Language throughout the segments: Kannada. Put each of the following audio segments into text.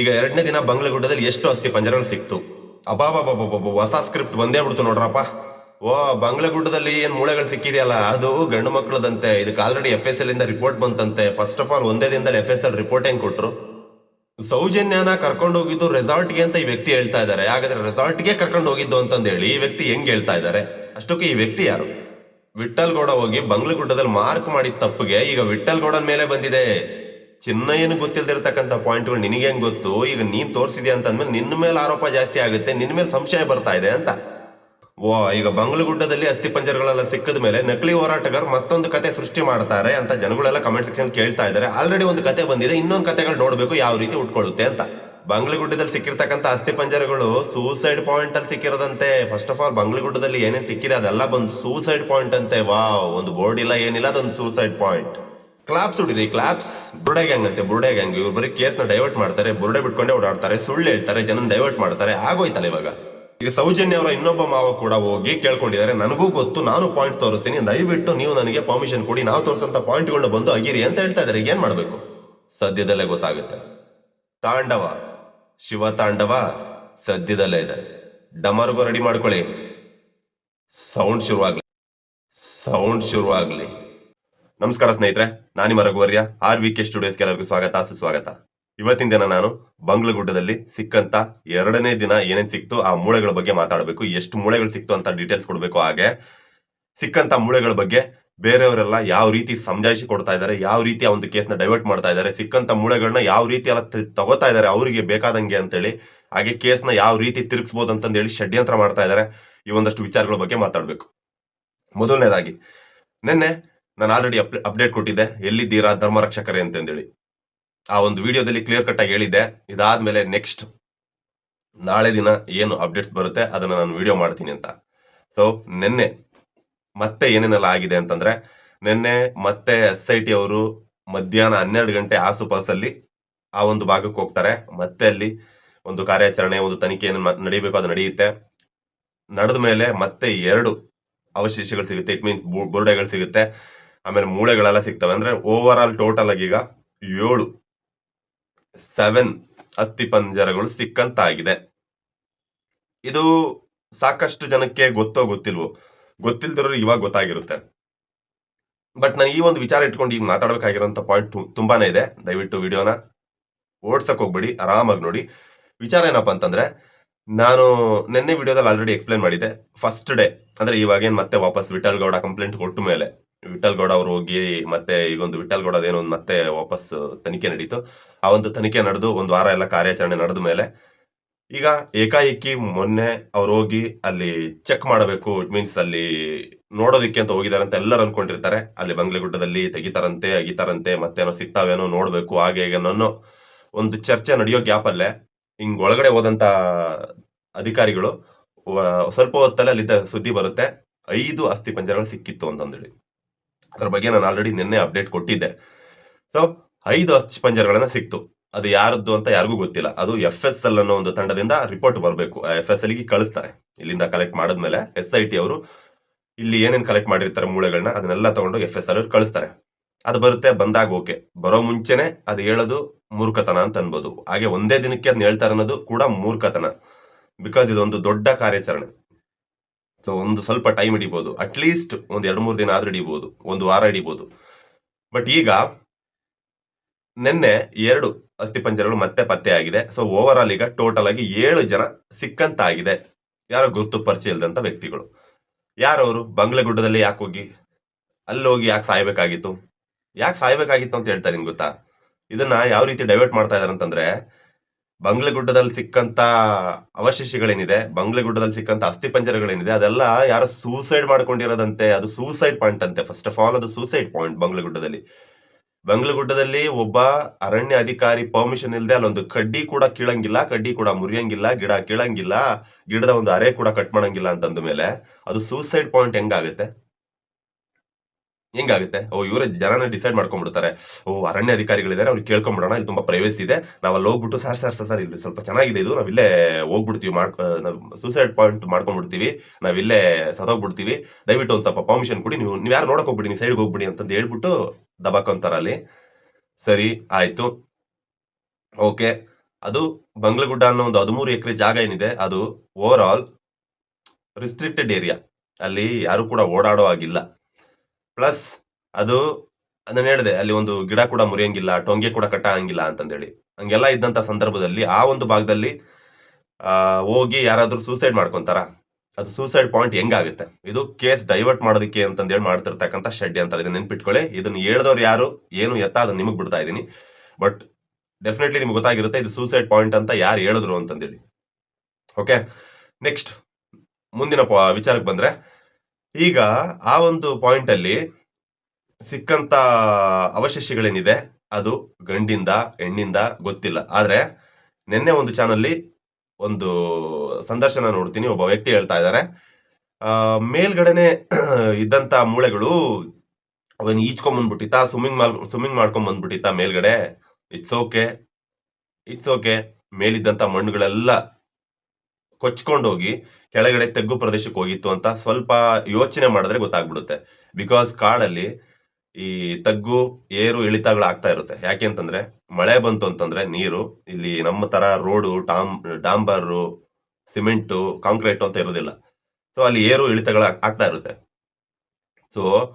ಈಗ ಎರಡನೇ ದಿನ ಬಂಗ್ಲಗುಡ್ಡದಲ್ಲಿ ಎಷ್ಟು ಅಸ್ಥಿ ಪಂಜರಗಳು ಸಿಕ್ತು? ಅಬಾಬಾಬಾಬಾಬ ಹೊಸ ಸ್ಕ್ರಿಪ್ಟ್ ಒಂದೇ ಬಿಡ್ತು ನೋಡ್ರಪ್ಪ. ಓ, ಬಂಗ್ಲಗುಡ್ಡದಲ್ಲಿ ಏನ್ ಮೂಳೆಗಳು ಸಿಕ್ಕಿದೆಯಲ್ಲ? ಅದು ಗಂಡು ಮಕ್ಕಳದಂತೆ ಇದಕ್ಕೆ ಆಲ್ರೆಡಿ ಎಫ್ ಎಸ್ ಎಲ್ ಇಂದ ರಿಪೋರ್ಟ್ ಬಂತಂತೆ. ಫಸ್ಟ್ ಆಫ್ ಆಲ್ ಒಂದೇ ದಿನದಲ್ಲಿ ಎಫ್ ಎಸ್ ಎಲ್ ರಿಪೋರ್ಟ್ ಹೆಂಗ್ ಕೊಟ್ರು? ಸೌಜನ್ಯನ ಕರ್ಕೊಂಡು ಹೋಗಿದ್ದು ರೆಸಾರ್ಟ್ಗೆ ಅಂತ ಈ ವ್ಯಕ್ತಿ ಹೇಳ್ತಾ ಇದ್ದಾರೆ. ಹಾಗಾದ್ರೆ ರೆಸಾರ್ಟ್ಗೆ ಕರ್ಕೊಂಡು ಹೋಗಿದ್ದು ಅಂತಂದೇಳಿ ಈ ವ್ಯಕ್ತಿ ಹೆಂಗ್ ಹೇಳ್ತಾ ಇದ್ದಾರೆ? ಅಷ್ಟಕ್ಕೆ ಈ ವ್ಯಕ್ತಿ ಯಾರು? ವಿಠಲ್ ಗೌಡ ಹೋಗಿ ಬಂಗ್ಲಗುಡ್ಡದಲ್ಲಿ ಮಾರ್ಕ್ ಮಾಡಿದ ತಪ್ಪಿಗೆ ಈಗ ವಿಠಲ್ ಗೌಡನ ಮೇಲೆ ಬಂದಿದೆ. ಚಿನ್ನಯ್ಯನ ಗೊತ್ತಿಲ್ದಿರ್ತಕ್ಕಂಥ ಪಾಯಿಂಟ್ಗಳು ನಿನಗೆ ಹೆಂಗ್ ಗೊತ್ತು? ಈಗ ನೀನು ತೋರಿಸಿದ್ಯಾ ಅಂತಂದ್ಮೇಲೆ ನಿನ್ನ ಮೇಲೆ ಆರೋಪ ಜಾಸ್ತಿ ಆಗುತ್ತೆ, ನಿನ್ನ ಮೇಲೆ ಸಂಶಯ ಬರ್ತಾ ಇದೆ ಅಂತ. ಓ, ಈಗ ಬಂಗ್ಲಗುಡ್ಡದಲ್ಲಿ ಅಸ್ಥಿ ಪಂಜರಗಳೆಲ್ಲ ಸಿಕ್ಕದ ಮೇಲೆ ನಕಲಿ ಹೋರಾಟಗಾರರು ಮತ್ತೊಂದು ಕತೆ ಸೃಷ್ಟಿ ಮಾಡ್ತಾರೆ ಅಂತ ಜನಗಳೆಲ್ಲ ಕಮೆಂಟ್ ಸೆಕ್ಷನ್ ಕೇಳ್ತಾ ಇದ್ದಾರೆ. ಆಲ್ರೆಡಿ ಒಂದು ಕತೆ ಬಂದಿದೆ, ಇನ್ನೊಂದು ಕತೆಗಳು ನೋಡಬೇಕು ಯಾವ ರೀತಿ ಉಟ್ಕೊಳ್ಳುತ್ತೆ ಅಂತ. ಬಂಗ್ಲಗುಡ್ಡದಲ್ಲಿ ಸಿಕ್ಕಿರ್ತಕ್ಕಂಥ ಅಸ್ಥಿ ಪಂಜರಗಳು ಸೂಸೈಡ್ ಪಾಯಿಂಟ್ ಅಲ್ಲಿ ಸಿಕ್ಕಿರೋದಂತೆ. ಫಸ್ಟ್ ಆಫ್ ಆಲ್ ಬಂಗ್ಲಗುಡ್ಡದಲ್ಲಿ ಏನೇನು ಸಿಕ್ಕಿದೆ ಅದೆಲ್ಲ ಬಂದು ಸೂಸೈಡ್ ಪಾಯಿಂಟ್ ಅಂತೆ. ವಾ ಒಂದು ಬೋರ್ಡ್ ಇಲ್ಲ, ಏನಿಲ್ಲ, ಅದೊಂದು ಸೂಸೈಡ್ ಪಾಯಿಂಟ್. ಕ್ಲಾಪ್ಸ್ ಹುಡಿರಿ ಕ್ಲಾಪ್ಸ್ ಬುರುಡೆ ಗ್ಯಾಂಗ್ ಅಂತೆ ಬುರುಡೆ ಗ್ಯಾಂಗ್ ಇವ್ರು ಬರೀ ಕೇಸ್ನ ಡೈವರ್ಟ್ ಮಾಡ್ತಾರೆ, ಬುರುಡೆ ಬಿಟ್ಕೊಂಡೆ ಓಡಾಡ್ತಾರೆ, ಸುಳ್ಳು ಹೇಳ್ತಾರೆ ಜನ ಡೈವರ್ಟ್ ಮಾಡ್ತಾರೆ, ಆಗೋಯ್ತಲ್ಲ ಇವಾಗ. ಈಗ ಸೌಜನ್ಯ ಅವರ ಇನ್ನೊಬ್ಬ ಮಾವ ಕೂಡ ಹೋಗಿ ಕೇಳ್ಕೊಂಡಿದ್ದಾರೆ, ನನಗೂ ಗೊತ್ತು, ನಾನು ಪಾಯಿಂಟ್ ತೋರಿಸ್ತೀನಿ, ದಯವಿಟ್ಟು ನೀವು ನನಗೆ ಪರ್ಮಿಷನ್ ಕೊಡಿ, ನಾವು ತೋರಿಸಂತ ಪಾಯಿಂಟ್ಗಳನ್ನ ಬಂದು ಅಗಿರಿ ಅಂತ ಹೇಳ್ತಾ ಇದ್ದಾರೆ ಏನ್ ಮಾಡಬೇಕು? ಸದ್ಯದಲ್ಲೇ ಗೊತ್ತಾಗುತ್ತೆ. ತಾಂಡವ, ಶಿವ ತಾಂಡವ, ಸದ್ಯದಲ್ಲೇ ಇದೆ. ಡಮರ್ಗೂ ರೆಡಿ ಮಾಡ್ಕೊಳ್ಳಿ. ಸೌಂಡ್ ಶುರುವಾಗ್ಲಿ. ಸೌಂಡ್ ಶುರುವಾಗ್ಲಿ. ನಮಸ್ಕಾರ ಸ್ನೇಹಿತರೆ, ನಾನು ನಿಮ್ಮ ರಘುವರ್ಯ, ಆರ್ ವಿ ಕೆ ಸ್ಟುಡಿಯೋಸ್ಗೆ ಎಲ್ಲರಿಗೂ ಸ್ವಾಗತ, ಸುಸ್ವಾಗತ. ಇವತ್ತಿನ ದಿನ ನಾನು ಬಂಗ್ಲಗುಡ್ಡದಲ್ಲಿ ಸಿಕ್ಕಂತ ಎರಡನೇ ದಿನ ಏನೇನು ಸಿಕ್ತು, ಆ ಮೂಳೆಗಳ ಬಗ್ಗೆ ಮಾತಾಡಬೇಕು. ಎಷ್ಟು ಮೂಳೆಗಳು ಸಿಕ್ತು ಅಂತ ಡೀಟೇಲ್ಸ್ ಕೊಡಬೇಕು ಹಾಗೆ. ಸಿಕ್ಕಂತ ಮೂಳೆಗಳ ಬಗ್ಗೆ ಬೇರೆಯವರೆಲ್ಲ ಯಾವ ರೀತಿ ಸಮಜಾಯಿಸಿ ಕೊಡ್ತಾ ಇದ್ದಾರೆ, ಯಾವ ರೀತಿ ಆ ಒಂದು ಕೇಸ್ನ ಡೈವರ್ಟ್ ಮಾಡ್ತಾ ಇದ್ದಾರೆ, ಸಿಕ್ಕಂತ ಮೂಳೆಗಳನ್ನ ಯಾವ ರೀತಿ ಎಲ್ಲ ತಗೋತಾ ಇದ್ದಾರೆ, ಅವರಿಗೆ ಬೇಕಾದಂಗೆ ಅಂತೇಳಿ, ಹಾಗೆ ಕೇಸ್ನ ಯಾವ ರೀತಿ ತಿರುಗಿಸ್ಬೋದು ಅಂತಂದೇಳಿ ಷಡ್ಯಂತ್ರ ಮಾಡ್ತಾ ಇದ್ದಾರೆ. ಈ ಒಂದಷ್ಟು ವಿಚಾರಗಳ ಬಗ್ಗೆ ಮಾತಾಡಬೇಕು. ಮೊದಲನೇದಾಗಿ, ನಿನ್ನೆ ನಾನು ಆಲ್ರೆಡಿ ಅಪ್ಡೇಟ್ ಕೊಟ್ಟಿದ್ದೆ. ಎಲ್ಲಿದ್ದೀರಾ ಧರ್ಮರಕ್ಷಕರೇ ಅಂತಂದೇಳಿ. ಆ ಒಂದು ವಿಡಿಯೋದಲ್ಲಿ ಕ್ಲಿಯರ್ ಕಟ್ ಆಗಿ ಹೇಳಿದ್ದೆ. ಇದಾದ್ಮೇಲೆ ನೆಕ್ಸ್ಟ್ ನಾಳೆ ದಿನ ಏನು ಅಪ್ಡೇಟ್ಸ್ ಬರುತ್ತೆ ಅದನ್ನು ನಾನು ವಿಡಿಯೋ ಮಾಡ್ತೀನಿ ಅಂತ. ಸೊ ನಿನ್ನೆ ಮತ್ತೆ ಏನೇನೆಲ್ಲ ಆಗಿದೆ ಅಂತಂದ್ರೆ, ನಿನ್ನೆ ಮತ್ತೆ ಎಸ್ ಐ ಟಿ ಅವರು ಮಧ್ಯಾಹ್ನ ಹನ್ನೆರಡು ಗಂಟೆ ಆಸುಪಾಸಲ್ಲಿ ಆ ಒಂದು ಭಾಗಕ್ಕೆ ಹೋಗ್ತಾರೆ. ಮತ್ತೆ ಅಲ್ಲಿ ಒಂದು ಕಾರ್ಯಾಚರಣೆ, ಒಂದು ತನಿಖೆ ಏನು ನಡೀಬೇಕು ಅದು ನಡೆಯುತ್ತೆ. ನಡೆದ ಮೇಲೆ ಮತ್ತೆ ಎರಡು ಅವಶೇಷಗಳು ಸಿಗುತ್ತೆ. ಇಟ್ ಮೀನ್ಸ್ ಬುರುಡೆಗಳು ಸಿಗುತ್ತೆ. ಆಮೇಲೆ ಮೂಳೆಗಳೆಲ್ಲ ಸಿಗ್ತವೆ. ಅಂದ್ರೆ ಓವರ್ ಆಲ್ ಟೋಟಲ್ ಆಗಿ ಈಗ ಏಳು ಸೆವೆನ್ ಅಸ್ಥಿ ಪಂಜರಗಳು ಸಿಕ್ಕಂತಾಗಿದೆ. ಇದು ಸಾಕಷ್ಟು ಜನಕ್ಕೆ ಗೊತ್ತೋ ಗೊತ್ತಿಲ್ವೋ? ಗೊತ್ತಿಲ್ದಿರೋರು ಇವಾಗ ಗೊತ್ತಾಗಿರುತ್ತೆ. ಬಟ್ ನಾನು ಈ ಒಂದು ವಿಚಾರ ಇಟ್ಕೊಂಡು ಈಗ ಮಾತಾಡಬೇಕಾಗಿರೋಂಥ ಪಾಯಿಂಟ್ ತುಂಬಾನೇ ಇದೆ. ದಯವಿಟ್ಟು ವಿಡಿಯೋನ ಓಡ್ಸಕ್ ಹೋಗ್ಬೇಡಿ, ಆರಾಮಾಗಿ ನೋಡಿ. ವಿಚಾರ ಏನಪ್ಪ ಅಂತಂದ್ರೆ, ನಾನು ನಿನ್ನೆ ವಿಡಿಯೋದಲ್ಲಿ ಆಲ್ರೆಡಿ ಎಕ್ಸ್ಪ್ಲೇನ್ ಮಾಡಿದ್ದೆ. ಫಸ್ಟ್ ಡೇ ಅಂದ್ರೆ ಇವಾಗೇನ್ ಮತ್ತೆ ವಾಪಸ್ ವಿಠಲ್ ಗೌಡ ಕಂಪ್ಲೇಂಟ್ ಕೊಟ್ಟ ಮೇಲೆ. ವಿಠಲ್ ಗೌಡ ಅವರು ಹೋಗಿ ಮತ್ತೆ ಈಗ ಒಂದು ವಿಠಲ್ ಏನೋ ಒಂದು ಮತ್ತೆ ವಾಪಸ್ ತನಿಖೆ ನಡೀತು. ಆ ಒಂದು ತನಿಖೆ ನಡೆದು ಒಂದು ವಾರ ಎಲ್ಲ ಕಾರ್ಯಾಚರಣೆ ನಡೆದ ಮೇಲೆ ಈಗ ಏಕಾಏಕಿ ಮೊನ್ನೆ ಅವ್ರು ಹೋಗಿ ಅಲ್ಲಿ ಚೆಕ್ ಮಾಡಬೇಕು ಇಟ್ ಮೀನ್ಸ್ ಅಲ್ಲಿ ನೋಡೋದಿಕ್ಕೆ ಅಂತ ಹೋಗಿದ್ದಾರೆ ಅಂತ ಎಲ್ಲರೂ ಅನ್ಕೊಂಡಿರ್ತಾರೆ. ಅಲ್ಲಿ ಬಂಗ್ಲೆಗುಡ್ಡದಲ್ಲಿ ತೆಗಿತಾರಂತೆ, ಅಗಿತಾರಂತೆ ಮತ್ತೇನೋ ಸಿಗ್ತಾವೇನೋ ನೋಡಬೇಕು, ಹಾಗೆ ಹೇಗೆ ಅನ್ನೋ ಒಂದು ಚರ್ಚೆ ನಡೆಯೋ ಗ್ಯಾಪಲ್ಲೇ ಹಿಂಗ್ ಒಳಗಡೆ ಹೋದಂತ ಅಧಿಕಾರಿಗಳು ಸ್ವಲ್ಪ ಹೊತ್ತಲ್ಲಿ ಅಲ್ಲಿದ್ದ ಸುದ್ದಿ ಬರುತ್ತೆ. ಐದು ಅಸ್ಥಿ ಪಂಜರಗಳು ಸಿಕ್ಕಿತ್ತು ಅಂತಂದೇಳಿ ಅದ್ರ ಬಗ್ಗೆ ನಾನು ಆಲ್ರೆಡಿ ನಿನ್ನೆ ಅಪ್ಡೇಟ್ ಕೊಟ್ಟಿದ್ದೆ. ಸೊ ಐದು ಅಸ್ಥಿ ಸಿಕ್ತು. ಅದು ಯಾರದ್ದು ಅಂತ ಯಾರಿಗೂ ಗೊತ್ತಿಲ್ಲ. ಅದು ಎಫ್ ಎಸ್ ಎಲ್ ಅನ್ನೋ ಒಂದು ತಂಡದಿಂದ ರಿಪೋರ್ಟ್ ಬರಬೇಕು. ಎಫ್ ಎಸ್ ಎಲ್ಗೆ ಕಳಿಸ್ತಾರೆ. ಇಲ್ಲಿಂದ ಕಲೆಕ್ಟ್ ಮಾಡಿದ್ಮೇಲೆ ಎಸ್ ಐ ಟಿ ಅವರು ಇಲ್ಲಿ ಏನೇನು ಕಲೆಕ್ಟ್ ಮಾಡಿರ್ತಾರೆ ಮೂಳೆಗಳನ್ನ ಅದನ್ನೆಲ್ಲ ತಗೊಂಡು ಎಫ್ ಎಸ್ ಎಲ್ ಅವ್ರು ಕಳಿಸ್ತಾರೆ. ಅದು ಬರುತ್ತೆ, ಬಂದಾಗ ಓಕೆ. ಬರೋ ಮುಂಚೆನೆ ಅದು ಹೇಳೋದು ಮೂರ್ಖತನ ಅಂತ ಅನ್ಬೋದು. ಹಾಗೆ ಒಂದೇ ದಿನಕ್ಕೆ ಅದನ್ನ ಹೇಳ್ತಾರೆ ಅನ್ನೋದು ಕೂಡ ಮೂರ್ಖತನ. ಬಿಕಾಸ್ ಇದೊಂದು ದೊಡ್ಡ ಕಾರ್ಯಾಚರಣೆ. ಸೊ ಒಂದು ಸ್ವಲ್ಪ ಟೈಮ್ ಹಿಡಿಬೋದು. ಅಟ್ಲೀಸ್ಟ್ ಒಂದು ಎರಡು ಮೂರು ದಿನ ಆದ್ರೂ ಹಿಡಿಬೋದು. ಒಂದು ವಾರ ಹಿಡಿಬೋದು. ಬಟ್ ಈಗ ನಿನ್ನೆ ಎರಡು ಅಸ್ಥಿಪಂಜರಗಳು ಮತ್ತೆ ಪತ್ತೆ ಆಗಿದೆ. ಸೊ ಓವರ್ ಆಲ್ ಈಗ ಟೋಟಲ್ ಆಗಿ ಏಳು ಜನ ಸಿಕ್ಕಂತಾಗಿದೆ. ಯಾರೋ ಗುರುತು ಪರಿಚಯ ಇಲ್ದಂತ ವ್ಯಕ್ತಿಗಳು. ಯಾರವರು ಬಂಗ್ಲೆಗುಡ್ಡದಲ್ಲಿ ಯಾಕೆ ಹೋಗಿ? ಅಲ್ಲಿ ಹೋಗಿ ಯಾಕೆ ಸಾಯ್ಬೇಕಾಗಿತ್ತು? ಯಾಕೆ ಸಾಯ್ಬೇಕಾಗಿತ್ತು ಅಂತ ಹೇಳ್ತಾರೆ ನಿಮ್ಗೆ ಗೊತ್ತಾ? ಇದನ್ನ ಯಾವ ರೀತಿ ಡೈವರ್ಟ್ ಮಾಡ್ತಾ ಇದಾರೆ ಅಂತಂದ್ರೆ ಬಂಗ್ಲೆಗುಡ್ಡದಲ್ಲಿ ಸಿಕ್ಕಂತ ಅವಶೇಷಗಳೇನಿದೆ, ಬಂಗ್ಲೆಗುಡ್ಡದಲ್ಲಿ ಸಿಕ್ಕಂತ ಅಸ್ಥಿಪಂಜರಗಳೇನಿದೆ ಅದೆಲ್ಲ ಯಾರೋ ಸೂಸೈಡ್ ಮಾಡ್ಕೊಂಡಿರೋದಂತೆ, ಅದು ಸೂಸೈಡ್ ಪಾಯಿಂಟ್ ಅಂತೆ. ಫಸ್ಟ್ ಆಫ್ ಆಲ್ ಅದು ಸೂಸೈಡ್ ಪಾಯಿಂಟ್ ಬಂಗ್ಲೆಗುಡ್ಡದಲ್ಲಿ. ಬಂಗ್ಲಗುಡ್ಡದಲ್ಲಿ ಒಬ್ಬ ಅರಣ್ಯ ಅಧಿಕಾರಿ ಪರ್ಮಿಷನ್ ಇಲ್ಲದೆ ಅಲ್ಲೊಂದು ಕಡ್ಡಿ ಕೂಡ ಕೀಳಂಗಿಲ್ಲ, ಕಡ್ಡಿ ಕೂಡ ಮುರಿಯಂಗಿಲ್ಲ, ಗಿಡ ಕೀಳಂಗಿಲ್ಲ, ಗಿಡದ ಒಂದು ಅರೆ ಕೂಡ ಕಟ್ ಮಾಡಂಗಿಲ್ಲ ಅಂತಂದ ಮೇಲೆ ಅದು ಸೂಸೈಡ್ ಪಾಯಿಂಟ್ ಹೆಂಗಾಗುತ್ತೆ? ಹೆಂಗಾಗುತ್ತೆ? ಓ, ಇವರೇ ಜನನ ಡಿಸೈಡ್ ಮಾಡ್ಕೊಂಡ್ಬಿಡ್ತಾರೆ. ಓ, ಅರಣ್ಯ ಅಧಿಕಾರಿಗಳಿದ್ದಾರೆ, ಅವ್ರಿಗೆ ಕೇಳ್ಕೊಂಡ್ಬಿಡೋಣ ಇಲ್ಲಿ ತುಂಬಾ ಪ್ರೈವೇಸಿ ಇದೆ. ನಾವು ಅಲ್ಲಿ ಹೋಗ್ಬಿಟ್ಟು, ಸರ್ ಸರ್ ಸರ್ ಇಲ್ಲಿ ಸ್ವಲ್ಪ ಚೆನ್ನಾಗಿದೆ ಇದು ನಾವಿಲ್ಲೇ ಹೋಗ್ಬಿಡ್ತೀವಿ, ಮಾಡ್ ನಾವು ಸೂಸೈಡ್ ಪಾಯಿಂಟ್ ಮಾಡ್ಕೊಂಡ್ಬಿಡ್ತೀವಿ ನಾವಿಲ್ಲೇ ಸದೋಗ್ಬಿಡ್ತೀವಿ ದಯವಿಟ್ಟು ಒಂದು ಸ್ವಲ್ಪ ಪರ್ಮಿಷನ್ ಕೊಡಿ, ನೀವು ನೀವು ಯಾರು ನೋಡೋಕೋಗ್ಬಿಡಿ ಹೋಗ್ಬಿಡಿ, ನೀವು ಸೈಡ್ಗೆ ಹೋಗ್ಬಿಡಿ ಅಂತಂದು ಹೇಳ್ಬಿಟ್ಟು ದಬಾಕೊಂತಾರ ಅಲ್ಲಿ. ಸರಿ, ಆಯಿತು. ಓಕೆ. ಅದು ಬಂಗ್ಲಗುಡ್ಡ ಅನ್ನೋ ಒಂದು ಹದಿಮೂರು ಎಕರೆ ಜಾಗ ಏನಿದೆ, ಅದು ಓವರ್ ಆಲ್ ರಿಸ್ಟ್ರಿಕ್ಟೆಡ್ ಏರಿಯಾ ಅಲ್ಲಿ ಯಾರು ಕೂಡ ಓಡಾಡೋ ಆಗಿಲ್ಲ ಪ್ಲಸ್ ಅದು ನಾನು ಹೇಳಿದೆ, ಅಲ್ಲಿ ಒಂದು ಗಿಡ ಕೂಡ ಮುರಿಯಂಗಿಲ್ಲ, ಟೊಂಗೆ ಕೂಡ ಕಟ್ಟ ಹಂಗಿಲ್ಲ ಅಂತಂದೇಳಿ. ಹಂಗೆಲ್ಲ ಇದ್ದಂತ ಸಂದರ್ಭದಲ್ಲಿ ಆ ಒಂದು ಭಾಗದಲ್ಲಿ ಹೋಗಿ ಯಾರಾದರೂ ಸೂಸೈಡ್ ಮಾಡ್ಕೊಂತಾರ, ಅದು ಸೂಸೈಡ್ ಪಾಯಿಂಟ್ ಹೆಂಗಾಗುತ್ತೆ? ಇದು ಕೇಸ್ ಡೈವರ್ಟ್ ಮಾಡೋದಕ್ಕೆ ಅಂತಂದೇಳಿ ಮಾಡ್ತಿರ್ತಕ್ಕಂಥ ಶೆಡ್ಡಿ ಅಂತಾರೆ ಇದನ್ನ ನೆನ್ಪಿಟ್ಕೊಳ್ಳಿ. ಇದನ್ನ ಹೇಳ್ದವ್ರು ಯಾರು, ಏನು ಎತ್ತ ಅದನ್ನ ನಿಮಗೆ ಬಿಡ್ತಾ ಇದ್ದೀನಿ. ಬಟ್ ಡೆಫಿನೆಟ್ಲಿ ನಿಮ್ಗೆ ಗೊತ್ತಾಗಿರುತ್ತೆ, ಇದು ಸೂಸೈಡ್ ಪಾಯಿಂಟ್ ಅಂತ ಯಾರು ಹೇಳಿದ್ರು ಅಂತಂದೇಳಿ. ಓಕೆ ನೆಕ್ಸ್ಟ್ ಮುಂದಿನ ವಿಚಾರಕ್ಕೆ ಬಂದ್ರೆ ಈಗ ಆ ಒಂದು ಪಾಯಿಂಟ್ ಅಲ್ಲಿ ಸಿಕ್ಕಂತ ಅವಶೇಷಗಳೇನಿದೆ? ಅದು ಗಂಡಿಂದ, ಹೆಣ್ಣಿಂದ ಗೊತ್ತಿಲ್ಲ. ಆದ್ರೆ ನಿನ್ನೆ ಒಂದು ಚಾನಲ್ಲಿ ಒಂದು ಸಂದರ್ಶನ ನೋಡ್ತೀನಿ. ಒಬ್ಬ ವ್ಯಕ್ತಿ ಹೇಳ್ತಾ ಇದ್ದಾರೆ. ಮೇಲ್ಗಡೆನೆ ಇದ್ದಂತ ಮೂಳೆಗಳು ಅವನ್ ಈಚ್ಕೊಂಡ್ ಬಂದ್ಬಿಟ್ಟಿತ್ತ ಸ್ವಿಮ್ಮಿಂಗ್ ಮಾಡ್ ಸ್ವಿಮ್ಮಿಂಗ್ ಮಾಡ್ಕೊಂಡ್ ಬಂದ್ಬಿಟ್ಟಿತ್ತ ಮೇಲ್ಗಡೆ. ಇಟ್ಸ್ ಓಕೆ ಇಟ್ಸ್ ಓಕೆ ಮೇಲಿದ್ದಂತ ಮಣ್ಣುಗಳೆಲ್ಲ ಕೊಚ್ಕೊಂಡೋಗಿ ಕೆಳಗಡೆ ತೆಗ್ಗು ಪ್ರದೇಶಕ್ಕೆ ಹೋಗಿತ್ತು ಅಂತ ಸ್ವಲ್ಪ ಯೋಚನೆ ಮಾಡಿದ್ರೆ ಗೊತ್ತಾಗ್ಬಿಡುತ್ತೆ. ಬಿಕಾಸ್ ಕಾಡಲ್ಲಿ ಈ ತಗ್ಗು, ಏರು ಇಳಿತಗಳು ಆಗ್ತಾ ಇರುತ್ತೆ. ಯಾಕೆ ಅಂತಂದ್ರೆ, ಮಳೆ ಬಂತು ಅಂತಂದ್ರೆ ನೀರು, ಇಲ್ಲಿ ನಮ್ಮ ತರ ರೋಡು ಟಾಮ್ ಡಾಂಬರು, ಸಿಮೆಂಟು, ಕಾಂಕ್ರೀಟ್ ಅಂತ ಇರೋದಿಲ್ಲ. ಸೊ ಅಲ್ಲಿ ಏರು ಇಳಿತಗಳು ಆಗ್- ಆಗ್ತಾ ಇರುತ್ತೆ. ಸೊ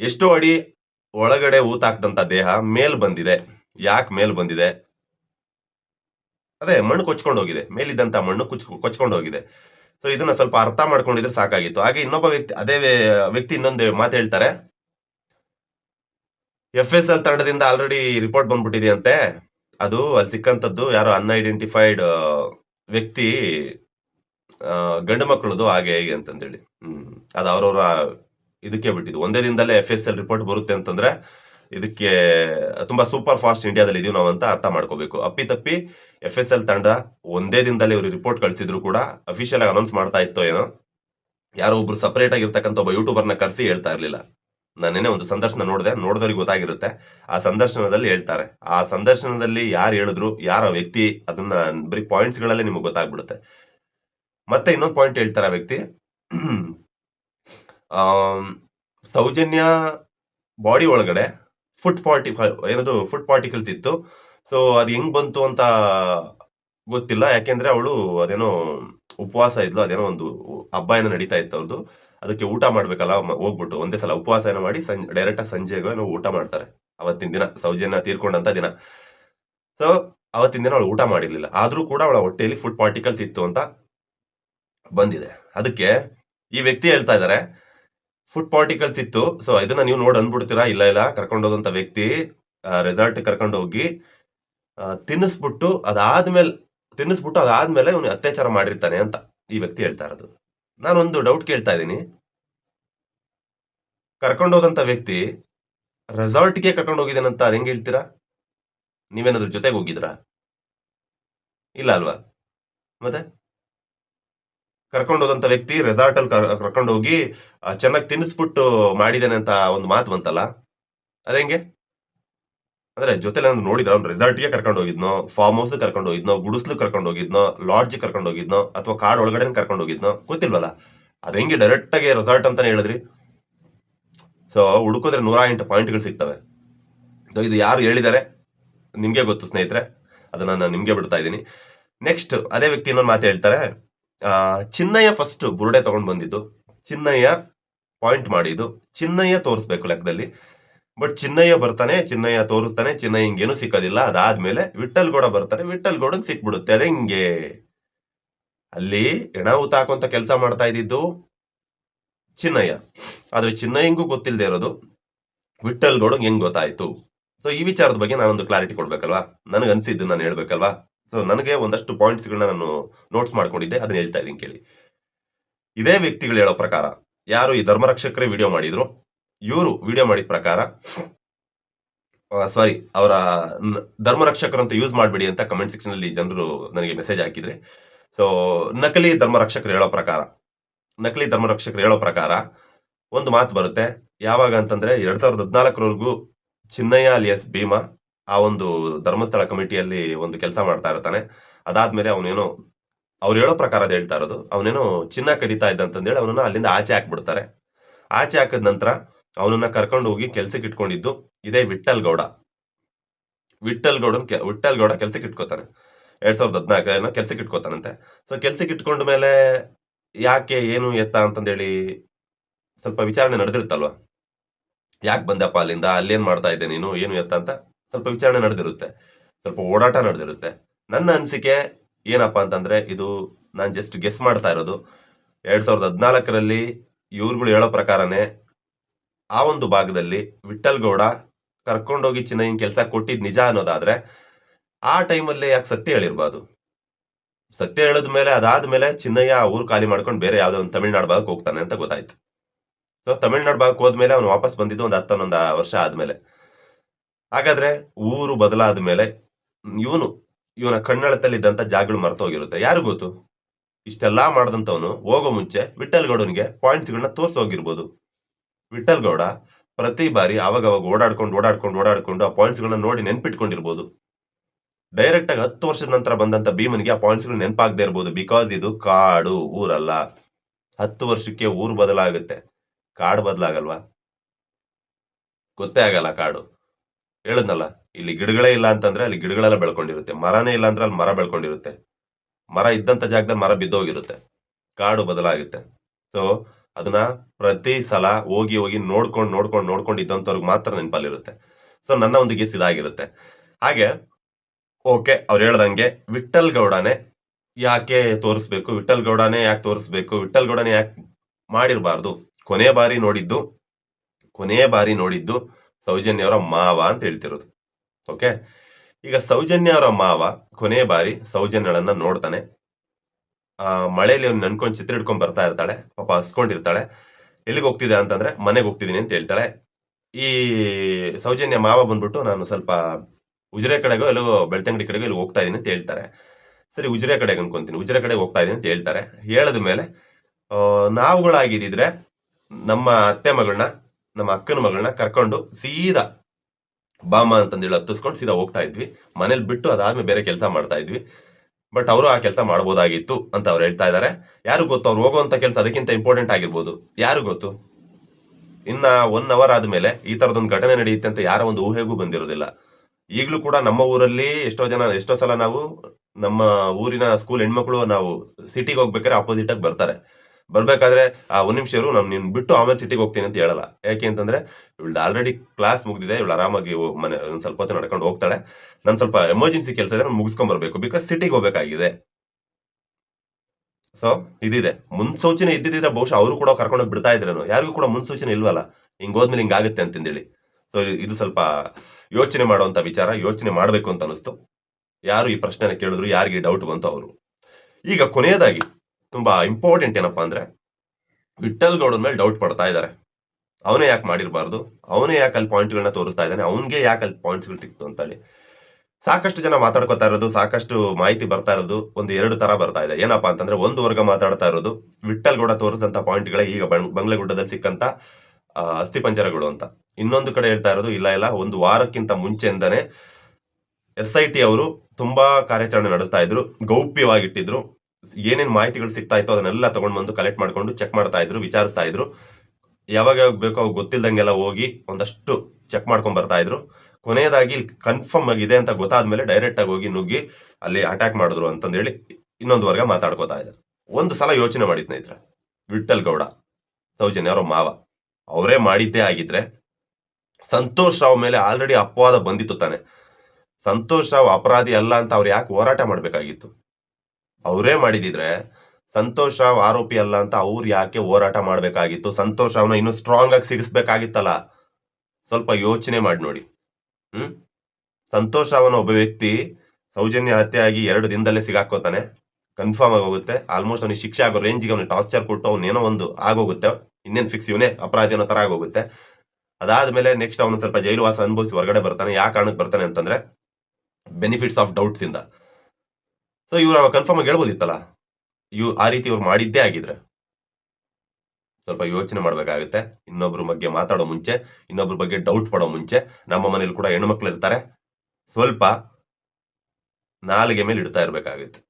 ಎಷ್ಟೋ ಅಡಿ ಒಳಗಡೆ ಊತಾಕ್ದಂತ ದೇಹ ಮೇಲ್ ಬಂದಿದೆ. ಯಾಕೆ ಮೇಲ್ ಬಂದಿದೆ? ಅದೇ ಮಣ್ಣು ಕೊಚ್ಕೊಂಡು ಹೋಗಿದೆ. ಮೇಲಿದ್ದಂತ ಮಣ್ಣು ಕುಚ್ ಕೊಚ್ಕೊಂಡು ಹೋಗಿದೆ. ಸೊ ಇದನ್ನ ಸ್ವಲ್ಪ ಅರ್ಥ ಮಾಡ್ಕೊಂಡಿದ್ರೆ ಸಾಕಾಗಿತ್ತು. ಹಾಗೆ ಇನ್ನೊಬ್ಬ ವ್ಯಕ್ತಿ, ಅದೇ ವ್ಯಕ್ತಿ ಇನ್ನೊಂದು ಮಾತು ಹೇಳ್ತಾರೆ. ಎಫ್ ಎಸ್ ಎಲ್ ತಂಡದಿಂದ ಆಲ್ರೆಡಿ ರಿಪೋರ್ಟ್ ಬಂದ್ಬಿಟ್ಟಿದೆಯಂತೆ. ಅದು ಅಲ್ಲಿ ಸಿಕ್ಕಂಥದ್ದು ಯಾರೋ ಅನ್ಐಡೆಂಟಿಫೈಡ್ ವ್ಯಕ್ತಿ ಗಂಡು ಮಕ್ಕಳದು ಹಾಗೆ ಹೇಗೆ ಅಂತಂದೇಳಿ. ಹ್ಮ್. ಅದು ಅವ್ರವ್ರ ಇದಕ್ಕೆ ಬಿಟ್ಟಿದ್ದು. ಒಂದೇ ದಿನದಲ್ಲೇ ಎಫ್ ಎಸ್ ಎಲ್ ರಿಪೋರ್ಟ್ ಬರುತ್ತೆ ಅಂತಂದ್ರೆ ಇದಕ್ಕೆ ತುಂಬಾ ಸೂಪರ್ ಫಾಸ್ಟ್ ಇಂಡಿಯಾದಲ್ಲಿ ಇದೀವಿ ನಾವು ಅಂತ ಅರ್ಥ ಮಾಡ್ಕೋಬೇಕು. ಅಪ್ಪಿತಪ್ಪಿ ಎಫ್ ಎಸ್ ಎಲ್ ತಂಡ ಒಂದೇ ದಿನದಲ್ಲಿ ಇವರು ರಿಪೋರ್ಟ್ ಕಳಿಸಿದ್ರು ಕೂಡ ಅಫಿಷಿಯಲ್ ಆಗಿ ಅನೌನ್ಸ್ ಮಾಡ್ತಾ ಇತ್ತೋ ಏನೋ. ಯಾರೋ ಒಬ್ರು ಸಪರೇಟ್ ಆಗಿರ್ತಕ್ಕಂಥ ಒಬ್ಬ ಯೂಟ್ಯೂಬರ್ನ ಕರೆಸಿ ಹೇಳ್ತಾ ಇರಲಿಲ್ಲ. ನಾನೇನೇ ಒಂದು ಸಂದರ್ಶನ ನೋಡಿದೆ, ನೋಡಿದವ್ರಿಗೆ ಗೊತ್ತಾಗಿರುತ್ತೆ. ಆ ಸಂದರ್ಶನದಲ್ಲಿ ಹೇಳ್ತಾರೆ. ಆ ಸಂದರ್ಶನದಲ್ಲಿ ಯಾರು ಹೇಳಿದ್ರು, ಯಾರ ವ್ಯಕ್ತಿ, ಅದನ್ನ ಬರೀ ಪಾಯಿಂಟ್ಸ್ ಗಳಲ್ಲೇ ನಿಮಗೆ ಗೊತ್ತಾಗ್ಬಿಡುತ್ತೆ. ಮತ್ತೆ ಇನ್ನೊಂದು ಪಾಯಿಂಟ್ ಹೇಳ್ತಾರೆ ಆ ವ್ಯಕ್ತಿ. ಸೌಜನ್ಯ ಬಾಡಿ ಒಳಗಡೆ ಫುಡ್ ಪಾರ್ಟಿ ಏನದು ಫುಡ್ ಪಾರ್ಟಿಕಲ್ಸ್ ಇತ್ತು. ಸೊ ಅದು ಹೆಂಗ್ ಬಂತು ಅಂತ ಗೊತ್ತಿಲ್ಲ. ಯಾಕೆಂದ್ರೆ ಅವಳು ಅದೇನೋ ಉಪವಾಸ ಇದ್ಲು, ಅದೇನೋ ಒಂದು ಹಬ್ಬ ಏನೋ ನಡೀತಾ ಇತ್ತು ಅವ್ರದ್ದು ಅದಕ್ಕೆ ಊಟ ಮಾಡ್ಬೇಕಲ್ಲ ಹೋಗ್ಬಿಟ್ಟು ಒಂದೇ ಸಲ ಉಪವಾಸ ಏನೋ ಮಾಡಿ ಸಂಜೆ ಡೈರೆಕ್ಟ್ ಆಗಿ ಸಂಜೆಗೆ ಏನೋ ಊಟ ಮಾಡ್ತಾರೆ. ಅವತ್ತಿನ ದಿನ, ಸೌಜನ್ಯ ತೀರ್ಕೊಂಡಂತ ದಿನ. ಸೊ ಅವತ್ತಿನ ದಿನ ಅವಳು ಊಟ ಮಾಡಿರ್ಲಿಲ್ಲ. ಆದ್ರೂ ಕೂಡ ಅವಳ ಹೊಟ್ಟೆಯಲ್ಲಿ ಫುಡ್ ಪಾರ್ಟಿಕಲ್ಸ್ ಇತ್ತು ಅಂತ ಬಂದಿದೆ. ಅದಕ್ಕೆ ಈ ವ್ಯಕ್ತಿ ಹೇಳ್ತಾ ಇದ್ದಾರೆ ಫುಡ್ ಪಾರ್ಟಿಕಲ್ಸ್ ಇತ್ತು. ಸೊ ಇದನ್ನ ನೀವು ನೋಡಿ ಅಂದ್ಬಿಡ್ತೀರಾ? ಇಲ್ಲ ಇಲ್ಲ. ಕರ್ಕೊಂಡೋದಂಥ ವ್ಯಕ್ತಿ ರೆಸಾರ್ಟ್ ಕರ್ಕೊಂಡು ಹೋಗಿ ತಿನ್ನಿಸ್ಬಿಟ್ಟು ಅದಾದ್ಮೇಲೆ ತಿನ್ನಿಸ್ಬಿಟ್ಟು ಅದಾದ್ಮೇಲೆ ಇವನು ಅತ್ಯಾಚಾರ ಮಾಡಿರ್ತಾನೆ ಅಂತ ಈ ವ್ಯಕ್ತಿ ಹೇಳ್ತಾ ಇರೋದು. ನಾನೊಂದು ಡೌಟ್ ಕೇಳ್ತಾ ಇದ್ದೀನಿ. ಕರ್ಕೊಂಡೋದಂಥ ವ್ಯಕ್ತಿ ರೆಸಾರ್ಟ್ಗೆ ಕರ್ಕೊಂಡು ಹೋಗಿದ್ದೇನಂತ ಅದ್ ಹೆಂಗ್ ಹೇಳ್ತೀರಾ? ನೀವೇನಾದ್ರೂ ಜೊತೆಗೆ ಹೋಗಿದ್ರಾ? ಇಲ್ಲ ಅಲ್ವಾ? ಮತ್ತೆ? ಕರ್ಕೊಂಡು ಹೋದಂತ ವ್ಯಕ್ತಿ ರೆಸಾರ್ಟ್ ಅಲ್ಲಿ ಕರ್ಕೊಂಡು ಹೋಗಿ ಚೆನ್ನಾಗಿ ತಿನ್ನಿಸ್ಬಿಟ್ಟು ಮಾಡಿದಾನೆ ಅಂತ ಒಂದು ಮಾತು ಬಂತಲ್ಲ? ಅದೇಂಗೆ ಅಂದ್ರೆ ಜೊತೆಲಿ ನಾನು ನೋಡಿದ್ರೆ ಅವ್ನು ರೆಸಾರ್ಟ್ಗೆ ಕರ್ಕೊಂಡು ಹೋಗಿದ್ನೋ ಫಾರ್ಮ್ ಹೌಸ್ ಕರ್ಕೊಂಡು ಹೋಗಿದ್ನೋ ಗುಡಿಸ್ಲು ಕರ್ಕೊಂಡು ಹೋಗಿದ್ನೋ ಲಾಡ್ಜ್ ಕರ್ಕೊಂಡು ಹೋಗಿದ್ನೋ ಅಥವಾ ಕಾಡ್ ಒಳಗಡೆ ಕರ್ಕೊಂಡು ಹೋಗಿದ್ನೋ ಗೊತ್ತಿಲ್ವಲ್ಲ? ಅದ್ ಹೆಂಗೆ ಡೈರೆಕ್ಟ್ ಆಗಿ ರೆಸಾರ್ಟ್ ಅಂತಾನೆ ಹೇಳಿದ್ರಿ? ಸೊ ಹುಡುಕೋದ್ರೆ ನೂರ ಎಂಟು ಪಾಯಿಂಟ್ಗಳು ಸಿಗ್ತವೆ. ಸೊ ಇದು ಯಾರು ಹೇಳಿದ್ದಾರೆ? ನಿಮಗೆ ಗೊತ್ತು ಸ್ನೇಹಿತರೆ. ಅದನ್ನ ನಾನು ನಿಮಗೆ ಬಿಡ್ತಾ ಇದ್ದೀನಿ. ನೆಕ್ಸ್ಟ್ ಅದೇ ವ್ಯಕ್ತಿ ಇನ್ನೊಂದು ಮಾತು ಹೇಳ್ತಾರೆ. ಚಿನ್ನಯ್ಯ ಫಸ್ಟ್ ಬುರುಡೆ ತಗೊಂಡು ಬಂದಿದ್ದು. ಚಿನ್ನಯ್ಯ ಪಾಯಿಂಟ್ ಮಾಡಿದ್ದು. ಚಿನ್ನಯ್ಯ ತೋರಿಸ್ಬೇಕು ಲೆಕ್ಕದಲ್ಲಿ. ಬಟ್ ಚಿನ್ನಯ್ಯ ಬರ್ತಾನೆ, ಚಿನ್ನಯ್ಯ ತೋರಿಸ್ತಾನೆ, ಚಿನ್ನಯ್ಯ ಹಿಂಗೇನು ಸಿಕ್ಕೋದಿಲ್ಲ. ಅದಾದ್ಮೇಲೆ ವಿಠಲ್ ಗೌಡ ಬರ್ತಾನೆ ವಿಠಲ್ ಸಿಕ್ಬಿಡುತ್ತೆ. ಅದೇ ಹಿಂಗೆ. ಅಲ್ಲಿ ಎಣ ಊತ ಕೆಲಸ ಮಾಡ್ತಾ ಇದ್ದಿದ್ದು ಚಿನ್ನಯ್ಯ. ಆದ್ರೆ ಚಿನ್ನಯ್ಯಂಗೂ ಗೊತ್ತಿಲ್ಲದೆ ಇರೋದು ವಿಠಲ್ ಗೌಡಗ್ ಹೆಂಗ್ ಗೊತ್ತಾಯ್ತು? ಸೊ ಈ ವಿಚಾರದ ಬಗ್ಗೆ ನಾನೊಂದು ಕ್ಲಾರಿಟಿ ಕೊಡ್ಬೇಕಲ್ವಾ? ನನಗೆ ಅನ್ಸಿದ್ದು ನಾನು ಹೇಳ್ಬೇಕಲ್ವಾ? ಸೊ ನನಗೆ ಒಂದಷ್ಟು ಪಾಯಿಂಟ್ಸ್ಗಳನ್ನ ನಾನು ನೋಟ್ಸ್ ಮಾಡ್ಕೊಂಡಿದ್ದೆ, ಅದನ್ನ ಹೇಳ್ತಾ ಇದ್ದೀನಿ ಕೇಳಿ. ಇದೇ ವ್ಯಕ್ತಿಗಳು ಹೇಳೋ ಪ್ರಕಾರ, ಯಾರು ಈ ಧರ್ಮರಕ್ಷಕರೇ ವಿಡಿಯೋ ಮಾಡಿದ್ರು? ಇವರು ವಿಡಿಯೋ ಮಾಡಿದ ಪ್ರಕಾರ ಸಾರಿ ಅವರ ಧರ್ಮರಕ್ಷಕರು ಅಂತ ಯೂಸ್ ಮಾಡಬೇಡಿ ಅಂತ ಕಮೆಂಟ್ ಸೆಕ್ಷನ್ ಅಲ್ಲಿ ಜನರು ನನಗೆ ಮೆಸೇಜ್ ಹಾಕಿದ್ರೆ. ಸೊ ನಕಲಿ ಧರ್ಮರಕ್ಷಕರು ಹೇಳೋ ಪ್ರಕಾರ, ನಕಲಿ ಧರ್ಮರಕ್ಷಕರು ಹೇಳೋ ಪ್ರಕಾರ, ಒಂದು ಮಾತು ಬರುತ್ತೆ. ಯಾವಾಗ ಅಂತಂದ್ರೆ, ಎರಡ್ ಸಾವಿರದ ಹದಿನಾಲ್ಕರವರೆಗೂ ಚಿನ್ನಯ್ಯ ಅಲಿಯಸ್ ಭೀಮಾ ಆ ಒಂದು ಧರ್ಮಸ್ಥಳ ಕಮಿಟಿಯಲ್ಲಿ ಒಂದು ಕೆಲಸ ಮಾಡ್ತಾ ಇರ್ತಾನೆ. ಅದಾದ್ಮೇಲೆ ಅವನೇನೋ, ಅವ್ರು ಹೇಳೋ ಪ್ರಕಾರ ಅದು ಹೇಳ್ತಾ ಇರೋದು. ಅವನೇನೋ ಚಿನ್ನ ಕದೀತಾ ಇದ್ದಂತಂದೇಳಿ ಅವನನ್ನು ಅಲ್ಲಿಂದ ಆಚೆ ಹಾಕ್ಬಿಡ್ತಾರೆ. ಆಚೆ ಹಾಕಿದ ನಂತರ ಅವನನ್ನ ಕರ್ಕೊಂಡು ಹೋಗಿ ಕೆಲ್ಸಕ್ಕೆ ಇಟ್ಕೊಂಡಿದ್ದು ಇದೇ ವಿಠಲ್ ಗೌಡ ವಿಠಲ್ ಗೌಡನ್ ವಿಠಲ್ ಗೌಡ ಕೆಲ್ಸಕ್ಕೆ ಇಟ್ಕೋತಾನೆ. ಎರಡ್ ಸಾವಿರದ ಹದಿನಾಲ್ಕರೇನೋ ಕೆಲ್ಸಕ್ಕೆ ಇಟ್ಕೋತಾನಂತೆ. ಸೊ ಕೆಲ್ಸಕ್ಕೆ ಇಟ್ಕೊಂಡ ಮೇಲೆ ಯಾಕೆ, ಏನು ಎತ್ತ ಅಂತಂದೇಳಿ ಸ್ವಲ್ಪ ವಿಚಾರಣೆ ನಡೆದಿರುತ್ತಲ್ವಾ? ಯಾಕೆ ಬಂದಪ್ಪ ಅಲ್ಲಿಂದ? ಅಲ್ಲೇನು ಮಾಡ್ತಾ ಇದ್ದೆ ನೀನು? ಏನು ಎತ್ತ ಅಂತ? ಸ್ವಲ್ಪ ವಿಚಾರಣೆ ನಡೆದಿರುತ್ತೆ, ಸ್ವಲ್ಪ ಓಡಾಟ ನಡೆದಿರುತ್ತೆ. ನನ್ನ ಅನಿಸಿಕೆ ಏನಪ್ಪ ಅಂತಂದ್ರೆ, ಇದು ನಾನು ಜಸ್ಟ್ ಗೆಸ್ ಮಾಡ್ತಾ ಇರೋದು. ಎರಡು ಸಾವಿರದ ಹದಿನಾಲ್ಕರಲ್ಲಿ ಇವ್ರುಗಳು ಹೇಳೋ ಪ್ರಕಾರನೇ ಆ ಒಂದು ಭಾಗದಲ್ಲಿ ವಿಠಲ್ ಗೌಡ ಕರ್ಕೊಂಡೋಗಿ ಚಿನ್ನಯ್ಯನ ಕೆಲಸ ಕೊಟ್ಟಿದ್ದು ನಿಜ ಅನ್ನೋದಾದ್ರೆ, ಆ ಟೈಮಲ್ಲಿ ಯಾಕೆ ಸತ್ಯ ಹೇಳಿರ್ಬಾರ್ದು? ಸತ್ಯ ಹೇಳಿದ ಮೇಲೆ ಅದಾದ ಮೇಲೆ ಚಿನ್ನಯ್ಯ ಊರು ಖಾಲಿ ಮಾಡ್ಕೊಂಡು ಬೇರೆ ಯಾವುದೋ ಒಂದು ತಮಿಳ್ನಾಡು ಭಾಗಕ್ಕೆ ಹೋಗ್ತಾನೆ ಅಂತ ಗೊತ್ತಾಯ್ತು. ಸೊ ತಮಿಳ್ನಾಡು ಭಾಗಕ್ಕೆ ಹೋದ್ಮೇಲೆ ಅವನು ವಾಪಸ್ ಬಂದಿದ್ದು ಒಂದು ಹತ್ತೊಂದೊಂದು ವರ್ಷ ಆದ್ಮೇಲೆ. ಹಾಗಾದ್ರೆ ಊರು ಬದಲಾದ ಮೇಲೆ ಇವನು, ಇವನ ಕಣ್ಣಳತಲ್ಲಿದ್ದಂತ ಜಾಗಗಳು ಮರ್ತೋಗಿರುತ್ತೆ ಯಾರು ಗೊತ್ತು? ಇಷ್ಟೆಲ್ಲ ಮಾಡಿದಂಥವನು ಹೋಗೋ ಮುಂಚೆ ವಿಠಲ್ ಗೌಡನಿಗೆ ಪಾಯಿಂಟ್ಸ್ಗಳನ್ನ ತೋರ್ಸೋಗಿರ್ಬೋದು ವಿಠಲ್ ಗೌಡ ಪ್ರತಿ ಬಾರಿ ಅವಾಗವಾಗ ಓಡಾಡ್ಕೊಂಡು ಓಡಾಡ್ಕೊಂಡು ಓಡಾಡ್ಕೊಂಡು ಆ ಪಾಯಿಂಟ್ಸ್ಗಳನ್ನ ನೋಡಿ ನೆನ್ಪಿಟ್ಕೊಂಡಿರ್ಬೋದು. ಡೈರೆಕ್ಟ್ ಆಗಿ ಹತ್ತು ವರ್ಷದ ನಂತರ ಬಂದಂತ ಭೀಮನಿಗೆ ಆ ಪಾಯಿಂಟ್ಸ್ಗಳು ನೆನಪಾಗದೇ ಇರ್ಬೋದು. ಬಿಕಾಸ್ ಇದು ಕಾಡು, ಊರಲ್ಲ. ಹತ್ತು ವರ್ಷಕ್ಕೆ ಊರು ಬದಲಾಗುತ್ತೆ. ಕಾಡು ಬದಲಾಗಲ್ವಾ? ಗೊತ್ತೇ ಆಗಲ್ಲ ಕಾಡು. ಹೇಳದ್ನಲ್ಲ, ಇಲ್ಲಿ ಗಿಡಗಳೇ ಇಲ್ಲ ಅಂತಂದ್ರೆ ಅಲ್ಲಿ ಗಿಡಗಳೆಲ್ಲ ಬೆಳ್ಕೊಂಡಿರುತ್ತೆ. ಮರನೇ ಇಲ್ಲ ಅಂದ್ರೆ ಅಲ್ಲಿ ಮರ ಬೆಳ್ಕೊಂಡಿರುತ್ತೆ. ಮರ ಇದ್ದಂತ ಜಾಗದಲ್ಲಿ ಮರ ಬಿದ್ದೋಗಿರುತ್ತೆ. ಕಾಡು ಬದಲಾಗುತ್ತೆ. ಸೊ ಅದನ್ನ ಪ್ರತಿ ಸಲ ಹೋಗಿ ಹೋಗಿ ನೋಡ್ಕೊಂಡು ನೋಡ್ಕೊಂಡು ನೋಡ್ಕೊಂಡು ಇದ್ದಂಥವ್ರಿಗೆ ಮಾತ್ರ ನೆನಪಲ್ಲಿರುತ್ತೆ. ಸೊ ನನ್ನ ಒಂದು ಗೆಸ್ ಇದಾಗಿರುತ್ತೆ. ಹಾಗೆ, ಓಕೆ, ಅವ್ರು ಹೇಳ್ದಂಗೆ ವಿಠಲ್ ಗೌಡನೇ ಯಾಕೆ ತೋರಿಸ್ಬೇಕು? ವಿಠಲ್ ಗೌಡನೇ ಯಾಕೆ ತೋರಿಸ್ಬೇಕು? ವಿಠಲ್ ಗೌಡನೇ ಯಾಕೆ ಮಾಡಿರಬಾರ್ದು? ಕೊನೆ ಬಾರಿ ನೋಡಿದ್ದು ಕೊನೆಯ ಬಾರಿ ನೋಡಿದ್ದು ಸೌಜನ್ಯ ಅವರ ಮಾವ ಅಂತ ಹೇಳ್ತಿರೋದು. ಓಕೆ ಈಗ ಸೌಜನ್ಯ ಅವರ ಮಾವ ಕೊನೆ ಬಾರಿ ಸೌಜನ್ಯಳನ್ನ ನೋಡ್ತಾನೆ. ಆ ಮಳೆಯಲ್ಲಿ ಅವ್ನು ನನ್ಕೊಂಡು ಚಿತ್ರ ಹಿಡ್ಕೊಂಡು ಬರ್ತಾ ಇರ್ತಾಳೆ, ಪಾಪ ಹಸ್ಕೊಂಡಿರ್ತಾಳೆ. ಎಲ್ಲಿಗೆ ಹೋಗ್ತಿದೆ ಅಂತಂದ್ರೆ, ಮನೆಗೆ ಹೋಗ್ತಿದ್ದೀನಿ ಅಂತ ಹೇಳ್ತಾಳೆ. ಈ ಸೌಜನ್ಯ ಮಾವ ಬಂದ್ಬಿಟ್ಟು ನಾನು ಸ್ವಲ್ಪ ಉಜಿರೆ ಕಡೆಗೋ ಎಲ್ಲೋ ಬೆಳ್ತಂಗಡಿ ಕಡೆಗೋ ಇಲ್ಲಿ ಹೋಗ್ತಾ ಇದ್ದೀನಿ ಅಂತ ಹೇಳ್ತಾರೆ. ಸರಿ, ಉಜಿರೆ ಕಡೆಗೆ ಅನ್ಕೊಂತೀನಿ. ಉಜಿರೆ ಕಡೆಗೆ ಹೋಗ್ತಾ ಇದ್ದೀನಿ ಅಂತ ಹೇಳ್ತಾರೆ. ಹೇಳಿದ ಮೇಲೆ ನಾವುಗಳಾಗಿದ್ದಿದ್ರೆ ನಮ್ಮ ಅತ್ತೆ ಮಗಳನ್ನ ನಮ್ಮ ಅಕ್ಕನ ಮಗಳನ್ನ ಕರ್ಕೊಂಡು ಸೀದಾ ಬಾಮ ಅಂತಂದೇಳಿ ಹತ್ತಿಸ್ಕೊಂಡು ಸೀದಾ ಹೋಗ್ತಾ ಇದ್ವಿ. ಮನೇಲಿ ಬಿಟ್ಟು ಅದಾದ್ಮೇಲೆ ಬೇರೆ ಕೆಲಸ ಮಾಡ್ತಾ ಇದ್ವಿ. ಬಟ್ ಅವರು ಆ ಕೆಲಸ ಮಾಡ್ಬೋದಾಗಿತ್ತು ಅಂತ ಅವ್ರು ಹೇಳ್ತಾ ಇದ್ದಾರೆ ಯಾರು ಗೊತ್ತು ಅವ್ರು ಹೋಗುವಂತ ಕೆಲಸ ಅದಕ್ಕಿಂತ ಇಂಪಾರ್ಟೆಂಟ್ ಆಗಿರ್ಬೋದು. ಯಾರು ಗೊತ್ತು? ಇನ್ನ ಒನ್ ಅವರ್ ಆದ್ಮೇಲೆ ಈ ತರದೊಂದು ಘಟನೆ ನಡೆಯುತ್ತೆ ಅಂತ ಯಾರ ಒಂದು ಊಹೆಗೂ ಬಂದಿರೋದಿಲ್ಲ. ಈಗಲೂ ಕೂಡ ನಮ್ಮ ಊರಲ್ಲಿ ಎಷ್ಟೋ ಜನ, ಎಷ್ಟೋ ಸಲ ನಾವು ನಮ್ಮ ಊರಿನ ಸ್ಕೂಲ್ ಹೆಣ್ಮಕ್ಳು ನಾವು ಸಿಟಿಗೆ ಹೋಗ್ಬೇಕಾದ್ರೆ ಆಪೋಸಿಟ್ ಆಗಿ ಬರ್ತಾರೆ. ಬರ್ಬೇಕಾದ್ರೆ ಆ ಒಂದು ನಿಮಿಷ ಇರು, ನಾನು ನಿನ್ ಬಿಟ್ಟು ಆಮೇಲೆ ಸಿಟಿಗೆ ಹೋಗ್ತೀನಿ ಅಂತ ಹೇಳಲ್ಲ. ಯಾಕೆ ಅಂತಂದ್ರೆ ಇವಳು ಆಲ್ರೆಡಿ ಕ್ಲಾಸ್ ಮುಗಿದಿದೆ, ಇವಳು ಆರಾಮಾಗಿ ಮನೆ ಒಂದು ಸ್ವಲ್ಪ ಹೊತ್ತು ನಡ್ಕೊಂಡು ಹೋಗ್ತಾಳೆ. ನಾನು ಸ್ವಲ್ಪ ಎಮರ್ಜೆನ್ಸಿ ಕೆಲಸ ಇದ್ರೆ ನಾನು ಮುಗಿಸ್ಕೊಂಡ್ ಬರ್ಬೇಕು ಬಿಕಾಸ್ ಸಿಟಿಗೆ ಹೋಗ್ಬೇಕಾಗಿದೆ. ಸೊ ಇದಿದೆ. ಮುನ್ಸೂಚನೆ ಇದ್ದಿದ್ರೆ ಬಹುಶಃ ಅವರು ಕೂಡ ಕರ್ಕೊಂಡೋಗಿ ಬಿಡ್ತಾ ಇದ್ರೇನು. ಯಾರಿಗೂ ಕೂಡ ಮುನ್ಸೂಚನೆ ಇಲ್ವಲ್ಲ? ಹಿಂಗ್ ಹೋದ್ಮೇಲೆ ಹಿಂಗಾಗುತ್ತೆ ಅಂತಂದೇಳಿ. ಸೊ ಇದು ಸ್ವಲ್ಪ ಯೋಚನೆ ಮಾಡುವಂತ ವಿಚಾರ, ಯೋಚನೆ ಮಾಡಬೇಕು ಅಂತ ಅನಿಸ್ತು. ಯಾರು ಈ ಪ್ರಶ್ನೆನ ಕೇಳಿದ್ರು, ಯಾರಿಗೆ ಡೌಟ್ ಬಂತು ಅವರು. ಈಗ ಕೊನೆಯದಾಗಿ ತುಂಬಾ ಇಂಪಾರ್ಟೆಂಟ್ ಏನಪ್ಪ ಅಂದರೆ ವಿಠಲ್ ಗೌಡನ ಮೇಲೆ ಡೌಟ್ ಪಡ್ತಾ ಇದ್ದಾರೆ ಅವನೇ ಯಾಕೆ ಮಾಡಿರಬಾರ್ದು? ಅವನೇ ಯಾಕೆ ಅಲ್ಲಿ ಪಾಯಿಂಟ್ಗಳನ್ನ ತೋರಿಸ್ತಾ ಇದ್ದಾನೆ? ಅವನಿಗೆ ಯಾಕೆ ಅಲ್ಲಿ ಪಾಯಿಂಟ್ಸ್ಗಳು ಅಂತ ಅಂತೇಳಿ. ಸಾಕಷ್ಟು ಜನ ಮಾತಾಡ್ಕೊತಾ ಇರೋದು, ಸಾಕಷ್ಟು ಮಾಹಿತಿ ಬರ್ತಾ ಇರೋದು, ಒಂದು ಎರಡು ತರ ಬರ್ತಾ ಇದೆ. ಏನಪ್ಪಾ ಅಂತಂದ್ರೆ ಒಂದು ವರ್ಗ ಮಾತಾಡ್ತಾ ಇರೋದು ವಿಠಲ್ ಗೌಡ ತೋರಿಸಿದಂತ ಪಾಯಿಂಟ್ಗಳೇ ಈಗ ಬಂಗ್, ಬಂಗ್ಲೆಗುಡ್ಡದಲ್ಲಿ ಸಿಕ್ಕಂತ ಅಸ್ಥಿಪಂಜರಗಳು ಅಂತ. ಇನ್ನೊಂದು ಕಡೆ ಹೇಳ್ತಾ ಇರೋದು, ಇಲ್ಲ ಇಲ್ಲ, ಒಂದು ವಾರಕ್ಕಿಂತ ಮುಂಚೆಯಿಂದನೇ ಎಸ್ ಐ ಟಿ ಅವರು ತುಂಬಾ ಕಾರ್ಯಾಚರಣೆ ನಡೆಸ್ತಾ ಇದ್ರು, ಗೌಪ್ಯವಾಗಿಟ್ಟಿದ್ರು. ಏನೇನ್ ಮಾಹಿತಿಗಳು ಸಿಗ್ತಾ ಇತ್ತು ಅದನ್ನೆಲ್ಲ ತಗೊಂಡು ಬಂದು ಕಲೆಕ್ಟ್ ಮಾಡ್ಕೊಂಡು ಚೆಕ್ ಮಾಡ್ತಾ ಇದ್ರು, ವಿಚಾರಿಸ್ತಾ ಇದ್ರು. ಯಾವಾಗ ಯಾವಾಗ ಬೇಕೋ ಅವಾಗ ಗೊತ್ತಿಲ್ದಂಗೆಲ್ಲ ಹೋಗಿ ಒಂದಷ್ಟು ಚೆಕ್ ಮಾಡ್ಕೊಂಡು ಬರ್ತಾ ಇದ್ರು. ಕೊನೆಯದಾಗಿ ಕನ್ಫರ್ಮ್ ಆಗಿದೆ ಅಂತ ಗೊತ್ತಾದ್ಮೇಲೆ ಡೈರೆಕ್ಟ್ ಆಗಿ ಹೋಗಿ ನುಗ್ಗಿ ಅಲ್ಲಿ ಅಟ್ಯಾಕ್ ಮಾಡಿದ್ರು ಅಂತಂದೇಳಿ ಇನ್ನೊಂದು ವರ್ಗ ಮಾತಾಡ್ಕೋತಾ ಇದೆ ಒಂದು ಸಲ ಯೋಚನೆ ಮಾಡಿ ಸ್ನೇಹಿತರೆ. ವಿಠಲ್ ಗೌಡ, ಸೌಜನ್ಯ ಅವರ ಮಾವ, ಅವರೇ ಮಾಡಿದ್ದೇ ಆಗಿದ್ರೆ ಸಂತೋಷ್ ರಾವ್ ಮೇಲೆ ಆಲ್ರೆಡಿ ಅಪವಾದ ಬಂದಿತ್ತು ತಾನೆ. ಸಂತೋಷ್ ರಾವ್ ಅಪರಾಧಿ ಅಲ್ಲ ಅಂತ ಅವ್ರು ಯಾಕೆ ಹೋರಾಟ ಮಾಡ್ಬೇಕಾಗಿತ್ತು? ಅವರೇ ಮಾಡಿದಿದ್ರೆ ಸಂತೋಷ್ ರಾವ್ ಆರೋಪಿ ಅಲ್ಲ ಅಂತ ಅವ್ರು ಯಾಕೆ ಹೋರಾಟ ಮಾಡಬೇಕಾಗಿತ್ತು? ಸಂತೋಷ್ ರಾವ್ನ ಇನ್ನೂ ಸ್ಟ್ರಾಂಗ್ ಆಗಿ ಸಿಗಿಸ್ಬೇಕಾಗಿತ್ತಲ್ಲ? ಸ್ವಲ್ಪ ಯೋಚನೆ ಮಾಡಿ ನೋಡಿ. ಹ್ಮ್? ಸಂತೋಷ್ ರಾವ್ನ ಒಬ್ಬ ವ್ಯಕ್ತಿ ಸೌಜನ್ಯ ಹತ್ಯೆ ಆಗಿ ಎರಡು ದಿನದಲ್ಲೇ ಸಿಗಾಕೋತಾನೆ ಕನ್ಫರ್ಮ್ ಆಗೋಗುತ್ತೆ ಆಲ್ಮೋಸ್ಟ್ ಅವ್ನಿಗೆ ಶಿಕ್ಷೆ ಆಗೋ ರೇಂಜಿಗೆ ಅವ್ನಿಗೆ ಟಾರ್ಚರ್ ಕೊಟ್ಟು ಅವ್ನೇನೋ ಒಂದು ಆಗೋಗುತ್ತೆ. ಇನ್ನೇನು ಫಿಕ್ಸ್ ಇವನೇ, ಅಪರಾಧಿ ಅನ್ನೋ ತರ ಆಗೋಗುತ್ತೆ. ಅದಾದಮೇಲೆ ನೆಕ್ಸ್ಟ್ ಅವನು ಸ್ವಲ್ಪ ಜೈಲು ವಾಸ ಅನುಭವಿಸಿ ಹೊರಗಡೆ ಬರ್ತಾನೆ. ಯಾಕೆ ಕಾರಣಕ್ಕೆ ಬರ್ತಾನೆ ಅಂತಂದ್ರೆ ಬೆನಿಫಿಟ್ಸ್ ಆಫ್ ಡೌಟ್ಸ್ ಇಂದ. ಸೊ ಇವ್ರು ಅವಾಗ ಕನ್ಫರ್ಮ್ ಆಗಿ ಹೇಳ್ಬೋದಿತ್ತಲ್ಲ? ಇವ್ ಆ ರೀತಿ ಇವ್ರು ಮಾಡಿದ್ದೇ ಆಗಿದ್ರೆ. ಸ್ವಲ್ಪ ಯೋಚನೆ ಮಾಡಬೇಕಾಗುತ್ತೆ. ಇನ್ನೊಬ್ರ ಬಗ್ಗೆ ಮಾತಾಡೋ ಮುಂಚೆ, ಇನ್ನೊಬ್ರ ಬಗ್ಗೆ ಡೌಟ್ ಪಡೋ ಮುಂಚೆ, ನಮ್ಮ ಮನೇಲಿ ಕೂಡ ಹೆಣ್ಮಕ್ಳು ಇರ್ತಾರೆ. ಸ್ವಲ್ಪ ನಾಲಿಗೆ ಮೇಲೆ ಇಡ್ತಾ ಇರಬೇಕಾಗುತ್ತೆ.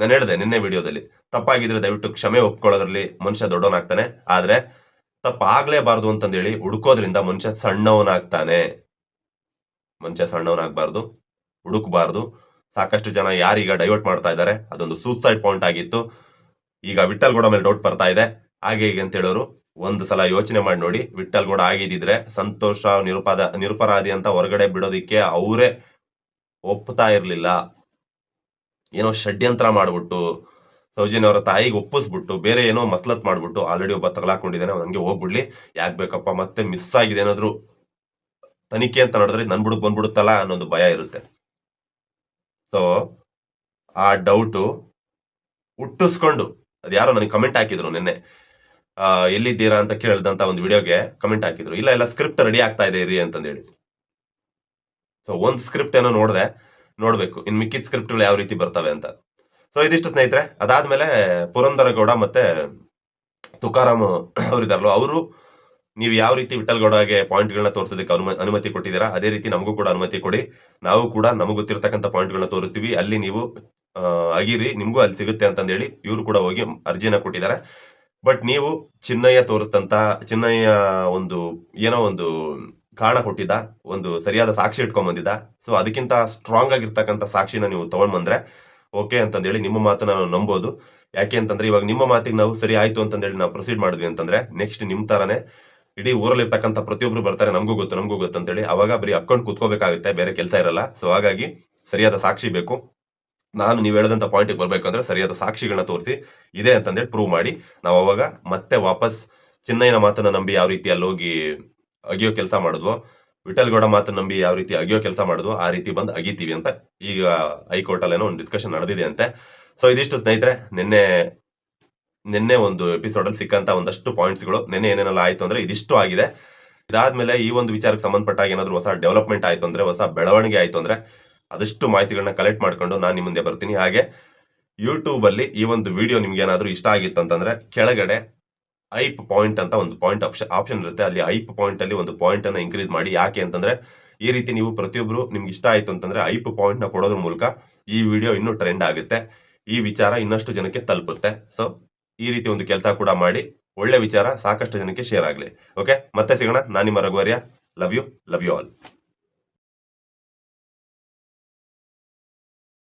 ನಾನು ಹೇಳಿದೆ ನಿನ್ನೆ ವಿಡಿಯೋದಲ್ಲಿ, ತಪ್ಪಾಗಿದ್ರೆ ದಯವಿಟ್ಟು ಕ್ಷಮೆ ಒಪ್ಕೊಳ್ಳೋದ್ರಲ್ಲಿ ಮನುಷ್ಯ ದೊಡ್ಡವನಾಗ್ತಾನೆ, ಆದ್ರೆ ತಪ್ಪಾಗಲೇಬಾರ್ದು ಅಂತಂದೇಳಿ ಹುಡುಕೋದ್ರಿಂದ ಮನುಷ್ಯ ಸಣ್ಣವನಾಗ್ತಾನೆ. ಮನುಷ್ಯ ಸಣ್ಣವನಾಗಬಾರ್ದು, ಹುಡುಕ್ಬಾರ್ದು ಸಾಕಷ್ಟು ಜನ ಯಾರೀಗ ಡೈವರ್ಟ್ ಮಾಡ್ತಾ ಇದ್ದಾರೆ. ಅದೊಂದು ಸೂಸೈಡ್ ಪಾಯಿಂಟ್ ಆಗಿತ್ತು. ಈಗ ವಿಠಲ್ ಗೌಡ ಮೇಲೆ ಡೌಟ್ ಬರ್ತಾ ಇದೆ. ಹಾಗೆ ಹೀಗೆ ಅಂತ ಹೇಳೋರು, ಒಂದು ಸಲ ಯೋಚನೆ ಮಾಡಿ ನೋಡಿ. ವಿಠಲ್ ಗೌಡ ಆಗಿದ್ದಿದ್ರೆ ಸಂತೋಷ, ನಿರುಪಾದ, ನಿರುಪರಾಧಿ ಅಂತ ಹೊರಗಡೆ ಬಿಡೋದಿಕ್ಕೆ ಅವರೇ ಒಪ್ಪುತ್ತಾ ಇರಲಿಲ್ಲ. ಏನೋ ಷಡ್ಯಂತ್ರ ಮಾಡಿಬಿಟ್ಟು, ಸೌಜನ್ಯ ತಾಯಿಗೆ ಒಪ್ಪಿಸ್ಬಿಟ್ಟು, ಬೇರೆ ಏನೋ ಮಸ್ಲತ್ ಮಾಡಿಬಿಟ್ಟು ಆಲ್ರೆಡಿ ಒಬ್ಬ ತಗಲಾಕೊಂಡಿದ್ದಾನೆ. ಹಂಗೆ ಹೋಗ್ಬಿಡ್ಲಿ. ಯಾಕೆ ಬೇಕಪ್ಪ, ಮತ್ತೆ ಮಿಸ್ ಆಗಿದೆ ಏನಾದರೂ? ತನಿಖೆ ಅಂತ ನೋಡಿದ್ರೆ ನನ್ ಬಂದ್ಬಿಡುತ್ತಲ್ಲ ಅನ್ನೋದು ಭಯ ಇರುತ್ತೆ. ಸೊ ಆ ಡೌಟು ಹುಟ್ಟಿಸ್ಕೊಂಡು, ಅದು ಯಾರೋ ನನಗೆ ಕಮೆಂಟ್ ಹಾಕಿದ್ರು ನಿನ್ನೆ. ಎಲ್ಲಿದ್ದೀರಾ ಅಂತ ಕೇಳಿದಂತ ಒಂದು ವಿಡಿಯೋಗೆ ಕಮೆಂಟ್ ಹಾಕಿದ್ರು. ಇಲ್ಲ ಇಲ್ಲ ಸ್ಕ್ರಿಪ್ಟ್ ರೆಡಿ ಆಗ್ತಾ ಇದೆ, ಇರಿ ಅಂತಂದೇಳಿ. ಸೊ ಒಂದು ಸ್ಕ್ರಿಪ್ಟ್ ಏನೋ ನೋಡಿದೆ, ನೋಡ್ಬೇಕು. ಇನ್ ಮಿಕ್ಕಿದ ಸ್ಕ್ರಿಪ್ಟ್ಗಳು ಯಾವ ರೀತಿ ಬರ್ತವೆ ಅಂತ. ಸೊ ಇದಿಷ್ಟು ಸ್ನೇಹಿತರೆ. ಅದಾದ್ಮೇಲೆ ಪುರಂದರಗೌಡ ಮತ್ತು ತುಕಾರಾಮ್ ಅವರಿದಾರಲ್ಲ ಅವರು ನೀವು ಯಾವ ರೀತಿ ವಿಠಲ್ ಗೌಡಗೆ ಪಾಯಿಂಟ್ಗಳನ್ನ ತೋರಿಸೋದಕ್ಕೆ ಅನುಮ, ಅನುಮತಿ ಕೊಟ್ಟಿದ್ದೀರಾ, ಅದೇ ರೀತಿ ನಮಗೂ ಕೂಡ ಅನುಮತಿ ಕೊಡಿ. ನಾವು ಕೂಡ ನಮಗೆ ಗೊತ್ತಿರತಕ್ಕಂಥ ಪಾಯಿಂಟ್ಗಳನ್ನ ತೋರಿಸ್ತೀವಿ. ಅಲ್ಲಿ ನೀವು ಅಗಿರಿ, ನಿಮಗೂ ಅಲ್ಲಿ ಸಿಗುತ್ತೆ ಅಂತಂದೇಳಿ ಇವರು ಕೂಡ ಹೋಗಿ ಅರ್ಜಿನ ಕೊಟ್ಟಿದ್ದಾರೆ. ಬಟ್ ನೀವು ಚಿನ್ನಯ್ಯ ತೋರಿಸಿದಂತ ಚಿನ್ನಯ್ಯ ಒಂದು ಏನೋ ಒಂದು ಕಾರಣ ಕೊಟ್ಟಿದ್ದ, ಒಂದು ಸರಿಯಾದ ಸಾಕ್ಷಿ ಇಟ್ಕೊಂಡ್ ಬಂದಿದ್ದ ಸೊ ಅದಕ್ಕಿಂತ ಸ್ಟ್ರಾಂಗ್ ಆಗಿರ್ತಕ್ಕಂಥ ಸಾಕ್ಷಿನ ನೀವು ತಗೊಂಡ್ ಬಂದ್ರೆ ಓಕೆ ಅಂತಂದೇಳಿ ನಿಮ್ಮ ಮಾತನ್ನ ನಾವು ನಂಬೋದು. ಯಾಕೆ ಅಂತಂದ್ರೆ ಇವಾಗ ನಿಮ್ಮ ಮಾತಿಗೆ ನಾವು ಸರಿ ಆಯ್ತು ಅಂತಂದೇಳಿ ನಾವು ಪ್ರೊಸೀಡ್ ಮಾಡಿದ್ವಿ ಅಂತಂದ್ರೆ ನೆಕ್ಸ್ಟ್ ನಿಮ್ಮ ತರಾನೇ ಇಡೀ ಊರಲ್ಲಿ ಇರ್ತಕ್ಕಂಥ ಪ್ರತಿಯೊಬ್ರು ಬರ್ತಾರೆ. ನಮಗೂ ಗೊತ್ತು ನಮಗೂ ಗೊತ್ತು ಅಂತೇಳಿ. ಅವಾಗ ಬರೀ ಅಕೌಂಟ್ ಕೂತ್ಕೋಬೇಕಾಗುತ್ತೆ, ಬೇರೆ ಕೆಲಸ ಇರಲ್ಲ. ಸೊ ಹಾಗಾಗಿ ಸರಿಯಾದ ಸಾಕ್ಷಿ ಬೇಕು. ನಾನು ನೀವು ಹೇಳಿದಂಥ ಪಾಯಿಂಟಿಗೆ ಬರಬೇಕಂದ್ರೆ ಸರಿಯಾದ ಸಾಕ್ಷಿಗಳನ್ನ ತೋರಿಸಿ, ಇದೆ ಅಂತಂದೇಳಿ ಪ್ರೂವ್ ಮಾಡಿ. ನಾವು ಅವಾಗ ಮತ್ತೆ ವಾಪಸ್ ಚಿನ್ನಯ್ಯನ ಮಾತನ್ನು ನಂಬಿ ಯಾವ ರೀತಿ ಅಲ್ಲಿ ಹೋಗಿ ಅಗಿಯೋ ಕೆಲಸ ಮಾಡಿದ್ವೋ ವಿಠಲ್ ಗೌಡ ಮಾತನ್ನ ನಂಬಿ ಯಾವ ರೀತಿ ಅಗಿಯೋ ಕೆಲಸ ಮಾಡಿದ್ವೋ, ಆ ರೀತಿ ಬಂದು ಅಗಿತೀವಿ ಅಂತ ಈಗ ಹೈಕೋರ್ಟ್ ಅಲ್ಲೇನೋ ಒಂದು ಡಿಸ್ಕಷನ್ ನಡೆದಿದೆ ಅಂತೆ. ಸೊ ಇದಿಷ್ಟು ಸ್ನೇಹಿತರೆ, ನಿನ್ನೆ ನಿನ್ನೆ ಒಂದು ಎಪಿಸೋಡಲ್ಲಿ ಸಿಕ್ಕಂತ ಒಂದಷ್ಟು ಪಾಯಿಂಟ್ಸ್ಗಳು ನಿನ್ನೆ ಏನೇನೆಲ್ಲ ಆಯಿತು ಅಂದ್ರೆ ಇದಿಷ್ಟು ಆಗಿದೆ. ಇದಾದ್ಮೇಲೆ ಈ ಒಂದು ವಿಚಾರಕ್ಕೆ ಸಂಬಂಧಪಟ್ಟಾಗ ಏನಾದ್ರು ಹೊಸ ಡೆವಲಪ್ಮೆಂಟ್ ಆಯಿತು ಅಂದ್ರೆ, ಹೊಸ ಬೆಳವಣಿಗೆ ಆಯಿತು ಅಂದ್ರೆ, ಅದಷ್ಟು ಮಾಹಿತಿಗಳನ್ನ ಕಲೆಕ್ಟ್ ಮಾಡ್ಕೊಂಡು ನಾನು ನಿಮ್ಮ ಮುಂದೆ ಬರ್ತೀನಿ. ಹಾಗೆ ಯೂಟ್ಯೂಬಲ್ಲಿ ಈ ಒಂದು ವಿಡಿಯೋ ನಿಮ್ಗೆ ಏನಾದರೂ ಇಷ್ಟ ಆಗಿತ್ತು ಅಂತಂದ್ರೆ, ಕೆಳಗಡೆ ಐಪ್ ಪಾಯಿಂಟ್ ಅಂತ ಒಂದು ಪಾಯಿಂಟ್ ಆಪ್ಷನ್ ಆಪ್ಷನ್ ಇರುತ್ತೆ. ಅಲ್ಲಿ ಐಪ್ ಪಾಯಿಂಟಲ್ಲಿ ಒಂದು ಪಾಯಿಂಟನ್ನು ಇನ್ಕ್ರೀಸ್ ಮಾಡಿ. ಯಾಕೆ ಅಂತಂದ್ರೆ, ಈ ರೀತಿ ನೀವು ಪ್ರತಿಯೊಬ್ಬರು ನಿಮ್ಗೆ ಇಷ್ಟ ಆಯಿತು ಅಂತಂದ್ರೆ ಐಪ್ ಪಾಯಿಂಟ್ನ ಕೊಡೋದ್ರ ಮೂಲಕ ಈ ವಿಡಿಯೋ ಇನ್ನೂ ಟ್ರೆಂಡ್ ಆಗುತ್ತೆ. ಈ ವಿಚಾರ ಇನ್ನಷ್ಟು ಜನಕ್ಕೆ ತಲುಪುತ್ತೆ. ಸೊ ಈ ರೀತಿ ಒಂದು ಕೆಲಸ ಕೂಡ ಮಾಡಿ ಒಳ್ಳೆ ವಿಚಾರ ಸಾಕಷ್ಟು ಜನಕ್ಕೆ ಶೇರ್ ಆಗಲಿ. ಓಕೆ ಮತ್ತೆ ಸಿಗೋಣ. ನಾನು ನಿಮ್ಮ ರಘುವರ್ಯ. Love you love you all